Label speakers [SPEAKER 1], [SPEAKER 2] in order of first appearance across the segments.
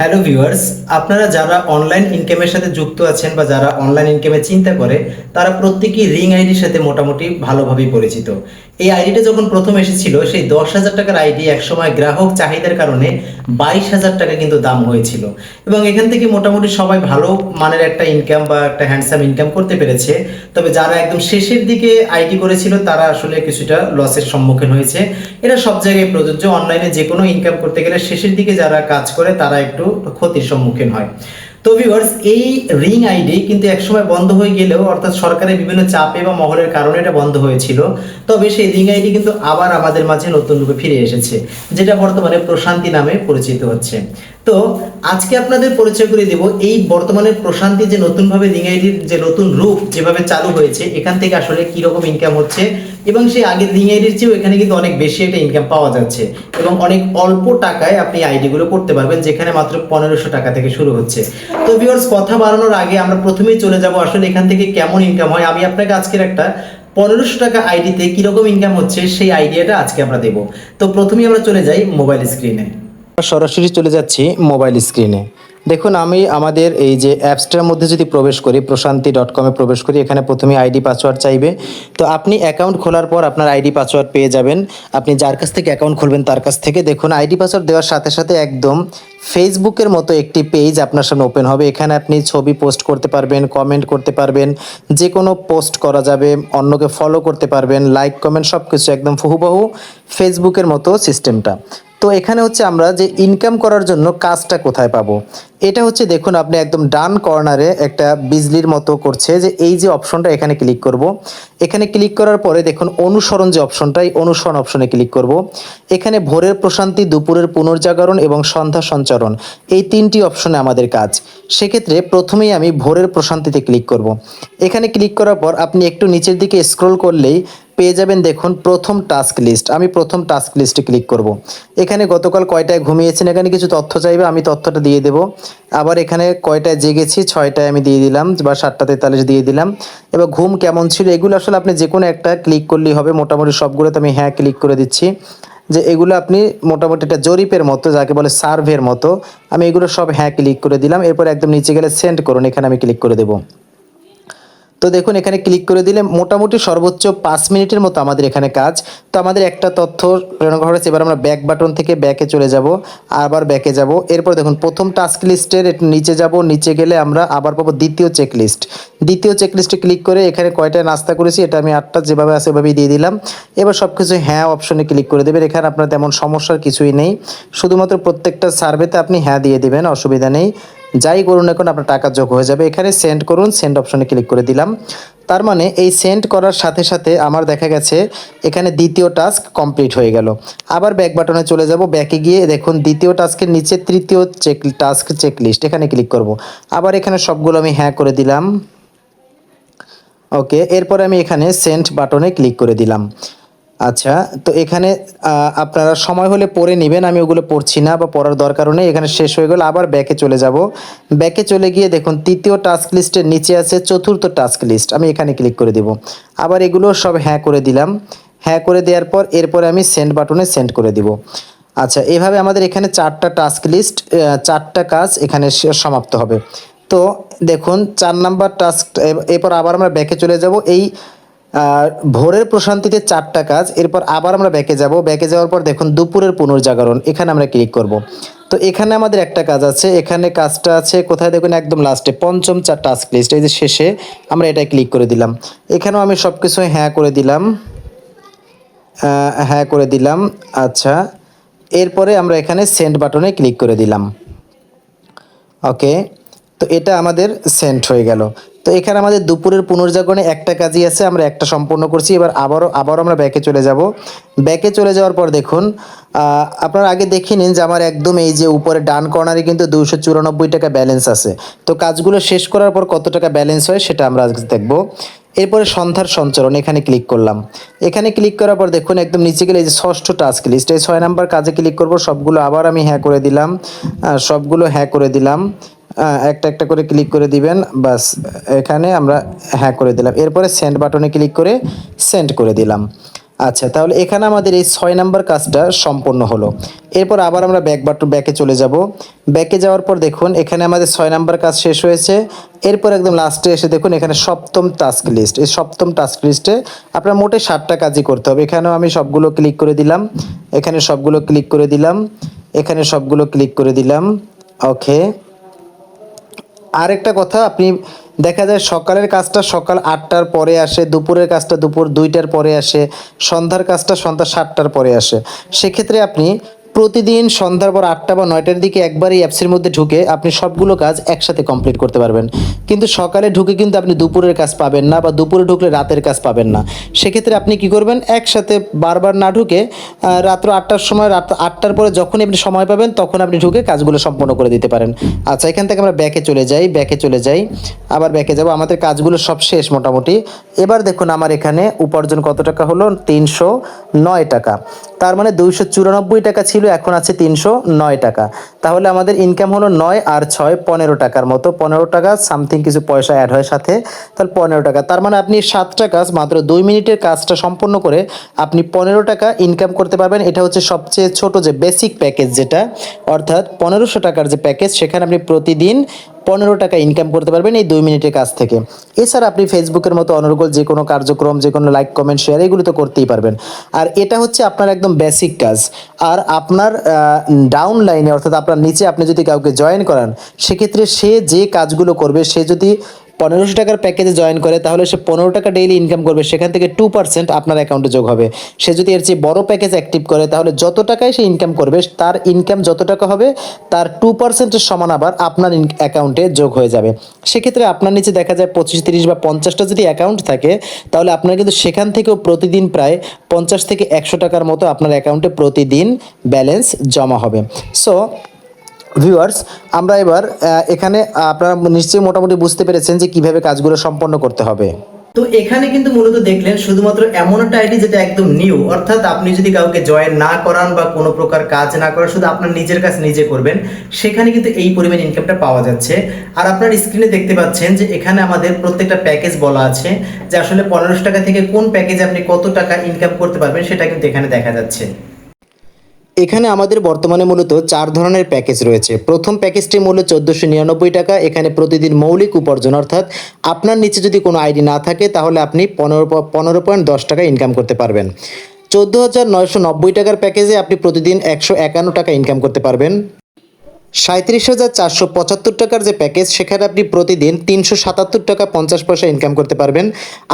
[SPEAKER 1] Hello viewers, আপনারা যারা online ইনকামের সাথে যুক্ত আছেন বা যারা অনলাইন ইনকামের চিন্তা করে, তারা প্রত্যেকেই রিং আইডির সাথে মোটামুটি ভালোভাবেই পরিচিত। এই আইডিটা যখন প্রথম এসেছিল, সেই দশ হাজার টাকার আইডি একসময় গ্রাহক চাহিদার কারণে বাইশ হাজার টাকা কিন্তু দাম হয়েছিল। এবং এখান থেকে মোটামুটি সবাই ভালো মানের একটা ইনকাম বা একটা হ্যান্ডসাম ইনকাম করতে পেরেছে। তবে যারা একদম শেষের দিকে আইডি করেছিল, তারা আসলে কিছুটা লসের সম্মুখীন হয়েছে। এটা সব জায়গায় প্রযোজ্য। অনলাইনে যে কোনো ইনকাম করতে গেলে শেষের দিকে যারা কাজ করে, তারা একটু ক্ষতির সম্মুখীন হয়। তো ভিউয়ার্স এই রিং আইডি কিন্তু একসময় বন্ধ হয়ে গেলেও, অর্থাৎ সরকারের বিভিন্ন চাপে বা মহলের কারণে এটা বন্ধ হয়েছিল। তবে সেই রিং আইডি কিন্তু আবার আমাদের মাঝে নতুন রূপে ফিরে এসেছে, যেটা বর্তমানে প্রশান্তি নামে পরিচিত হচ্ছে। তো আজকে আপনাদের পরিচয় করে দেব, এই বর্তমানে প্রশান্তি যে নতুনভাবে রিং আইডির যে নতুন রূপ যেভাবে চালু হয়েছে, এখান থেকে আসলে কি রকম ইনকাম হচ্ছে এবং সেই আগের রিং আইডির চেয়েও এখানে কিন্তু অনেক বেশি একটা ইনকাম পাওয়া যাচ্ছে এবং অনেক অল্প টাকায় আপনি আইডিগুলো করতে পারবেন, যেখানে মাত্র পনেরোশো টাকা থেকে শুরু হচ্ছে। তো ভিউয়ার্স কথা বাড়ানোর আগে আমরা প্রথমেই চলে যাব আসলে এখান থেকে কেমন ইনকাম হয়। আমি আপনাকে আজকের একটা পনেরোশো টাকা আইডিতে কীরকম ইনকাম হচ্ছে সেই আইডিয়াটা আজকে আমরা দেব। তো প্রথমেই আমরা চলে যাই মোবাইল স্ক্রিনে সরাসরি চলে যাচ্ছি মোবাইল স্ক্রিনে দেখুন, আমি আমাদের এই যে অ্যাপসটার মধ্যে যদি প্রবেশ করি, প্রশান্তি ডট কমে প্রবেশ করি, এখানে প্রথমে আইডি পাসওয়ার্ড চাইবে। তো আপনি অ্যাকাউন্ট খোলার পর আপনার আইডি পাসওয়ার্ড পেয়ে যাবেন। আপনি যার কাছ থেকে অ্যাকাউন্ট খুলবেন, তার কাছ থেকে। দেখুন আইডি পাসওয়ার্ড দেওয়ার সাথে সাথে একদম ফেসবুকের মতো একটি পেজ আপনার সামনে ওপেন হবে। এখানে আপনি ছবি পোস্ট করতে পারবেন কমেন্ট করতে পারবেন। যে কোনো পোস্ট করা যাবে, অন্যকে ফলো করতে পারবেন। লাইক কমেন্ট সব কিছু একদম হুবহু ফেসবুকের মতো সিস্টেমটা তো এখানে হচ্ছে আমরা যে ইনকাম করার জন্য কাজটা কোথায় পাবো? এটা হচ্ছে দেখুন, আপনি একদম ডান কর্নারে একটা বিজলির মতো করছে যে এই যে অপশনটা এখানে ক্লিক করব। এখানে ক্লিক করার পরে দেখুন, অনুসরণ যে অপশনটা এই অনুসরণ অপশনে ক্লিক করব। এখানে ভোরের প্রশান্তি, দুপুরের পুনর্জাগরণ এবং সন্ধ্যা সঞ্চারণ, এই তিনটি অপশনে আমাদের কাজ। সেক্ষেত্রে প্রথমেই আমি ভোরের প্রশান্তিতে ক্লিক করব। এখানে ক্লিক করার পর আপনি একটু নিচের দিকে স্ক্রল করলেই পেয়ে যাবেন দেখুন প্রথম টাস্ক লিস্ট। আমি প্রথম টাস্ক লিস্টে ক্লিক করব। এখানে গতকাল কয়টায় ঘুমিয়েছেন, এখানে কিছু তথ্য চাইবে, আমি তথ্যটা দিয়ে দেব। আবার এখানে কয়টায় জেগেছি, ছয়টায় আমি দিয়ে দিলাম, বা সাতটা তেতাল্লিশ দিয়ে দিলাম। এবার ঘুম কেমন ছিল, এগুলো আসলে আপনি যে কোনো একটা ক্লিক করলেই হবে, মোটামুটি সবগুলোতে আমি হ্যাঁ ক্লিক করে দিচ্ছি। যে এগুলো আপনি মোটামুটি একটা জরিপের মতো, যাকে বলে সার্ভের মতো, আমি এগুলো সব হ্যাঁ ক্লিক করে দিলাম। এরপর একদম নিচে গেলে সেন্ড করুন, এখানে আমি ক্লিক করে দেবো। তো দেখুন, এখানে ক্লিক করে দিলে মোটামুটি সর্বোচ্চ পাঁচ মিনিটের মতো আমাদের এখানে কাজ। তো আমাদের একটা তথ্য প্রেরণ করা হয়েছে এবার আমরা ব্যাক বাটন থেকে ব্যাকে চলে যাব, আবার ব্যাকে যাব। এরপর দেখুন, প্রথম টাস্ক লিস্টের নিচে যাব, নিচে গেলে আমরা আবার পাবো দ্বিতীয় চেক লিস্ট দ্বিতীয় চেক লিস্টে ক্লিক করে এখানে কয়টা নাস্তা করেছি, এটা আমি আটটা যেভাবে আছে সেভাবেই দিয়ে দিলাম। এবার সব কিছু হ্যাঁ অপশনে ক্লিক করে দেবেন, এখানে আপনার তেমন সমস্যার কিছুই নেই। শুধুমাত্র প্রত্যেকটা সার্ভেতে আপনি হ্যাঁ দিয়ে দেবেন, অসুবিধা নেই। যাই করুন এখন আপনার টাকা যোগ হয়ে যাবে। এখানে সেন্ড করুন সেন্ড অপশনে ক্লিক করে দিলাম। তার মানে এই সেন্ড করার সাথে সাথে আমার দেখা গেছে, এখানে দ্বিতীয় টাস্ক কমপ্লিট হয়ে গেল। আবার ব্যাক বাটনে চলে যাব ব্যাকে গিয়ে দেখুন দ্বিতীয় টাস্কের নিচে তৃতীয় চেক টাস্ক চেক লিস্ট এখানে ক্লিক করব। আবার এখানে সবগুলো আমি হ্যাঁ করে দিলাম। ওকে এরপরে আমি এখানে সেন্ড বাটনে ক্লিক করে দিলাম। আচ্ছা তো এখানে আপনারা সময় হলে পড়ে নেবেন, আমি ওগুলো পড়ছি না বা পড়ার দরকারও নেই, এখানে শেষ হয়ে গেল, আবার ব্যাকে চলে যাব। ব্যাকে চলে গিয়ে দেখুন, তৃতীয় টাস্ক লিস্টের নিচে আছে চতুর্থ টাস্ক লিস্ট, আমি এখানে ক্লিক করে দেব। আবার এগুলো সব হ্যাঁ করে দিলাম। হ্যাঁ করে দেওয়ার পর, এরপরে আমি সেন্ড বাটনে সেন্ড করে দিব। আচ্ছা এভাবে আমাদের এখানে চারটা টাস্ক লিস্ট চারটা কাজ এখানে সমাপ্ত হবে। তো দেখুন, চার নাম্বার টাস্ক এরপর আবার আমরা ব্যাকে চলে যাব। এই ভোরের প্রশান্তিতে চারটা কাজ, এরপর আবার আমরা ব্যাকে যাব। ব্যাকে যাওয়ার পর দেখুন দুপুরের পুনর্জাগরণ, এখানে আমরা ক্লিক করব। তো এখানে আমাদের একটা কাজ আছে, এখানে কাজটা আছে, কোথায় দেখুন একদম লাস্টে পঞ্চম চার টাস্ক লিস্ট এই যে শেষে আমরা এটা ক্লিক করে দিলাম। এখানেও আমি সব কিছু হ্যাঁ করে দিলাম। হ্যাঁ করে দিলাম আচ্ছা। এরপরে আমরা এখানে সেন্ড বাটনে ক্লিক করে দিলাম। ওকে তো এটা আমাদের সেন্ট হয়ে গেল। তো এখানে আমাদের দুপুরের পুনর্জাগরণে একটা কাজই আছে, আমরা একটা সম্পূর্ণ করছি। এবার আবারও আবারও আমরা ব্যাকে চলে যাব। ব্যাকে চলে যাওয়ার পর দেখুন আপনারা আগে দেখে নিন যে আমার একদম এই যে উপরে ডান কর্নারে কিন্তু দুশো চুরানব্বই টাকা ব্যালেন্স আছে। তো কাজগুলো শেষ করার পর কত টাকা ব্যালেন্স হয় সেটা আমরা আজকে দেখব। এরপরে সন্ধ্যার সঞ্চারণ, এখানে ক্লিক করলাম। এখানে ক্লিক করার পর দেখুন, একদম নিচে গেলে এই যে ষষ্ঠ টাস্ক লিস্ট, এই ছয় নাম্বার কাজে ক্লিক করব, সবগুলো আবার আমি হ্যাঁ করে দিলাম। সবগুলো হ্যাঁ করে দিলাম। একটা একটা করে ক্লিক করে দিবেন, বাস এখানে আমরা হ্যাঁ করে দিলাম। এরপরে সেন্ড বাটনে ক্লিক করে সেন্ড করে দিলাম। আচ্ছা তাহলে এখানে আমাদের এই ছয় নাম্বার কাজটা সম্পন্ন হলো। এরপর আবার আমরা ব্যাক বাটন ব্যাকে চলে যাব। ব্যাকে যাওয়ার পর দেখুন, এখানে আমাদের ছয় নাম্বার কাজ শেষ হয়েছে। এরপর একদম লাস্টে এসে দেখুন, এখানে সপ্তম টাস্ক লিস্ট এই সপ্তম টাস্ক লিস্টে আপনার মোটে ষাটটা কাজই করতে হবে। এখানেও আমি সবগুলো ক্লিক করে দিলাম। এখানে সবগুলো ক্লিক করে দিলাম। এখানে সবগুলো ক্লিক করে দিলাম। ওকে আরেকটা কথা, আপনি দেখা যায় সকালের কাজটা সকাল আটটার পরে আসে, দুপুরের কাজটা দুপুর দুইটার পরে আসে, সন্ধ্যার কাজটা সন্ধ্যা সাতটার পরে আসে। সেক্ষেত্রে আপনি প্রতিদিন সন্ধ্যার পর আটটা বা নয়টার দিকে একবার এই অ্যাপসের মধ্যে ঢুকে আপনি সবগুলো কাজ একসাথে কমপ্লিট করতে পারবেন। কিন্তু সকালে ঢুকে কিন্তু আপনি দুপুরের কাজ পাবেন না বা দুপুরে ঢুকলে রাতের কাজ পাবেন না। সেক্ষেত্রে আপনি কি করবেন? একসাথে বারবার না ঢুকে রাত্র আটটার সময় রাত আটটার পরে যখনই আপনি সময় পাবেন তখন আপনি ঢুকে কাজগুলো সম্পন্ন করে দিতে পারেন। আচ্ছা এখান থেকে আমরা ব্যাকে চলে যাই ব্যাকে চলে যাই। আবার ব্যাকে যাব। আমাদের কাজগুলো সব শেষ মোটামুটি। এবার দেখুন আমার এখানে উপার্জন কত টাকা হলো? তিনশো নয় টাকা। তার মানে দুইশো চুরানব্বই টাকা ছিল, এখন আছে তিনশো নয় টাকা। তাহলে আমাদের ইনকাম হলো নয় আর ছয় পনেরো টাকার মতো। পনেরো টাকা সামথিং কিছু পয়সা অ্যাড হয় সাথে, তাহলে পনেরো টাকা। তার মানে আপনি সাতটা কাজ, মাত্র দুই মিনিটের কাজটা সম্পন্ন করে আপনি পনেরো টাকা ইনকাম করতে পারবেন। এটা হচ্ছে সবচেয়ে ছোট যে বেসিক প্যাকেজ যেটা, অর্থাৎ পনেরোশো টাকার যে প্যাকেজ সেখানে আপনি প্রতিদিন পনেরো টাকা ইনকাম করতে পারবেন এই দুই মিনিটের কাজ থেকে। এছাড়া আপনি ফেসবুকের মতো অনর্গল যে কোনো কার্যক্রম, যে কোনো লাইক কমেন্ট শেয়ার এগুলো তো করতেই পারবেন। আর এটা হচ্ছে আপনার একদম বেসিক কাজ। আর আপনার ডাউন লাইনে অর্থাৎ আপনার নিচে আপনি যদি কাউকে জয়েন করান, সেক্ষেত্রে সে যে কাজগুলো করবে, সে যদি পনেরোশো টাকার প্যাকেজে জয়েন করে, তাহলে সে পনেরো টাকা ডেইলি ইনকাম করবে, সেখান থেকে টু পার্সেন্ট আপনার অ্যাকাউন্টে যোগ হবে। সে যদি এর চেয়ে বড় প্যাকেজ অ্যাক্টিভ করে, তাহলে যত টাকায় সে ইনকাম করবে, তার ইনকাম যত টাকা হবে, তার টু পার্সেন্টের সমান আবার আপনার অ্যাকাউন্টে যোগ হয়ে যাবে। সেক্ষেত্রে আপনার নিচে দেখা যায় পঁচিশ, তিরিশ বা পঞ্চাশটা যদি অ্যাকাউন্ট থাকে, তাহলে আপনার কিন্তু সেখান থেকেও প্রতিদিন প্রায় পঞ্চাশ থেকে একশো টাকার মতো আপনার অ্যাকাউন্টে প্রতিদিন ব্যালেন্স জমা হবে। সো ভিউয়ার্স আমরা এবার এখানে আপনারা নিশ্চয়ই মোটামুটি বুঝতে পেরেছেন যে কীভাবে কাজগুলো সম্পন্ন করতে হবে। তো এখানে কিন্তু মূলত দেখলেন শুধুমাত্র এমন একটা আইডি যেটা একদম নিউ অর্থাৎ আপনি যদি কাউকে জয়েন না করান বা কোনো প্রকার কাজ না করান, শুধু আপনার নিজের কাজ নিজে করবেন, সেখানে কিন্তু এই পরিমাণ ইনকামটা পাওয়া যাচ্ছে। আর আপনার স্ক্রিনে দেখতে পাচ্ছেন যে এখানে আমাদের প্রত্যেকটা প্যাকেজ বলা আছে, যে আসলে পনেরোশো টাকা থেকে কোন প্যাকেজে আপনি কত টাকা ইনকাম করতে পারবেন, সেটা কিন্তু এখানে দেখা যাচ্ছে। এখানে আমাদের বর্তমানে মূলত চার ধরনের প্যাকেজ রয়েছে। প্রথম প্যাকেজটি মূল্য চোদ্দোশো নিরানব্বই টাকা। এখানে প্রতিদিন মৌলিক উপার্জন, অর্থাৎ আপনার নিচে যদি কোনো আইডি না থাকে, তাহলে আপনি পনেরো পনেরো পয়েন্ট দশ টাকা ইনকাম করতে পারবেন। চোদ্দ হাজার নয়শো নব্বই টাকার প্যাকেজে আপনি প্রতিদিন একশো একান্ন টাকা ইনকাম করতে পারবেন। সাঁত্রিশ হাজার চারশো পঁচাত্তর টাকার যে প্যাকেজ সেখানে আপনি প্রতিদিন তিনশো সাতাত্তর টাকা পঞ্চাশ পয়সা ইনকাম করতে পারবেন।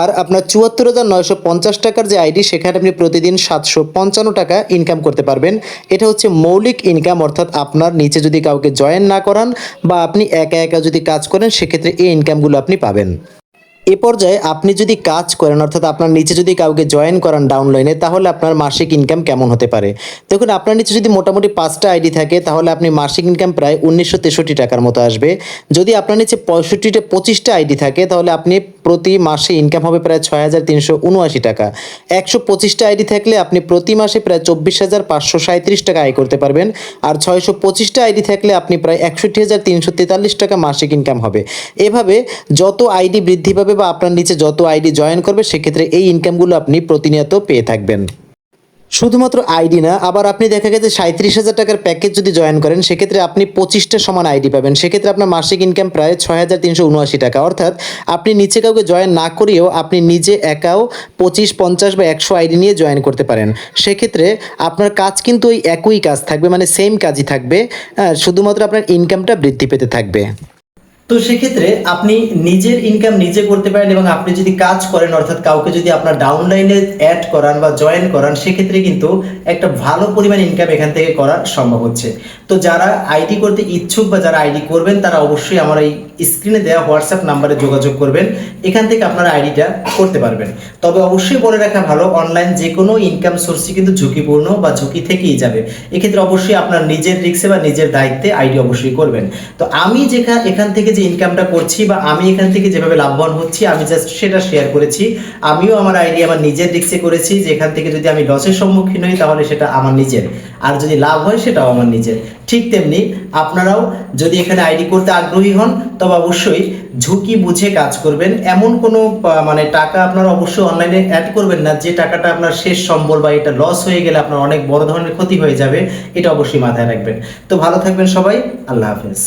[SPEAKER 1] আর আপনার চুয়াত্তর হাজার নয়শো পঞ্চাশ টাকার যে আইডি সেখানে আপনি প্রতিদিন সাতশো পঞ্চান্ন টাকা ইনকাম করতে পারবেন। এটা হচ্ছে মৌলিক ইনকাম অর্থাৎ আপনার নিচে যদি কাউকে জয়েন না করান বা আপনি একা একা যদি কাজ করেন, সেক্ষেত্রে এই ইনকামগুলো আপনি পাবেন। এ পর্যায়ে আপনি যদি কাজ করেন, অর্থাৎ আপনার নিচে যদি কাউকে জয়েন করান ডাউনলাইনে তাহলে আপনার মাসিক ইনকাম কেমন হতে পারে? দেখুন, আপনার নিচে যদি মোটামুটি পাঁচটা আইডি থাকে, তাহলে আপনি মাসিক ইনকাম প্রায় উনিশশো তেষট্টি টাকার মতো আসবে। যদি আপনার নিচে পঁয়ষট্টিটা, পঁচিশটা আইডি থাকে, তাহলে আপনি প্রতি মাসে ইনকাম হবে প্রায় ছয় হাজার তিনশো উনআশি টাকা। একশো পঁচিশটা আইডি থাকলে আপনি প্রতি মাসে প্রায় চব্বিশ হাজার পাঁচশো সাঁত্রিশ টাকা আয় করতে পারবেন। আর ছয়শো পঁচিশটা আইডি থাকলে আপনি প্রায় একষট্টি হাজার তিনশো তেতাল্লিশ টাকা মাসিক ইনকাম হবে। এভাবে যত আইডি বৃদ্ধি পাবে বা আপনার নিচে যত আইডি জয়েন করবে, সেক্ষেত্রে এই ইনকামগুলো আপনি প্রতিনিয়ত পেয়ে থাকবেন। শুধুমাত্র আইডি না আবার আপনি দেখা গেছে সাঁত্রিশ হাজার টাকার প্যাকেজ যদি জয়েন করেন সেক্ষেত্রে আপনি পঁচিশটা সমান আইডি পাবেন। সেক্ষেত্রে আপনার মাসিক ইনকাম প্রায় ছয় হাজার তিনশো উনআশি টাকা। অর্থাৎ আপনি নিচে কাউকে জয়েন না করিয়েও আপনি নিজে একাও পঁচিশ পঞ্চাশ বা একশো আইডি নিয়ে জয়েন করতে পারেন। সেক্ষেত্রে আপনার কাজ কিন্তু ওই একই কাজ থাকবে মানে সেম কাজই থাকবে। হ্যাঁ, শুধুমাত্র আপনার ইনকামটা বৃদ্ধি পেতে থাকবে। তো সেক্ষেত্রে আপনি নিজের ইনকাম নিজে করতে পারেন এবং আপনি যদি কাজ করেন, অর্থাৎ কাউকে যদি আপনার ডাউনলাইনে অ্যাড করান বা জয়েন করান, সেক্ষেত্রে কিন্তু একটা ভালো পরিমাণ ইনকাম এখান থেকে করা সম্ভব হচ্ছে। তো যারা আইডি করতে ইচ্ছুক বা যারা আইডি করবেন, তারা অবশ্যই আমার এই স্ক্রিনে দেওয়া হোয়াটসঅ্যাপ নাম্বারে যোগাযোগ করবেন। এখান থেকে আপনারা আইডিটা করতে পারবেন। তবে অবশ্যই বলে রাখা ভালো অনলাইন যে কোনো ইনকাম সোর্সই কিন্তু ঝুঁকিপূর্ণ বা ঝুঁকি থেকেই যাবে। এক্ষেত্রে অবশ্যই আপনার নিজের রিক্সে বা নিজের দায়িত্বে আইডি অবশ্যই করবেন। তো আমি যেখানে এখান থেকে যে ইনকামটা করছি বা আমি এখান থেকে যেভাবে লাভবান হচ্ছি, আমি জাস্ট সেটা শেয়ার করেছি। আমিও আমার আইডি আমার নিজের রিক্সে করেছি। যেখান থেকে যদি আমি লসের সম্মুখীন হই, তাহলে সেটা আমার নিজের। আর যদি লাভ হয় সেটাও আমার নিজের ঠিক তেমনি আপনারাও যদি এখানে আইডি করতে আগ্রহী হন, তবে অবশ্যই ঝুঁকি বুঝে কাজ করবেন। এমন কোনো মানে টাকা আপনারা অবশ্যই অনলাইনে অ্যাড করবেন না, যে টাকাটা আপনার শেষ সম্বল বা এটা লস হয়ে গেলে আপনার অনেক বড় ধরনের ক্ষতি হয়ে যাবে, এটা অবশ্যই মাথায় রাখবেন। তো ভালো থাকবেন সবাই, আল্লাহ হাফেজ।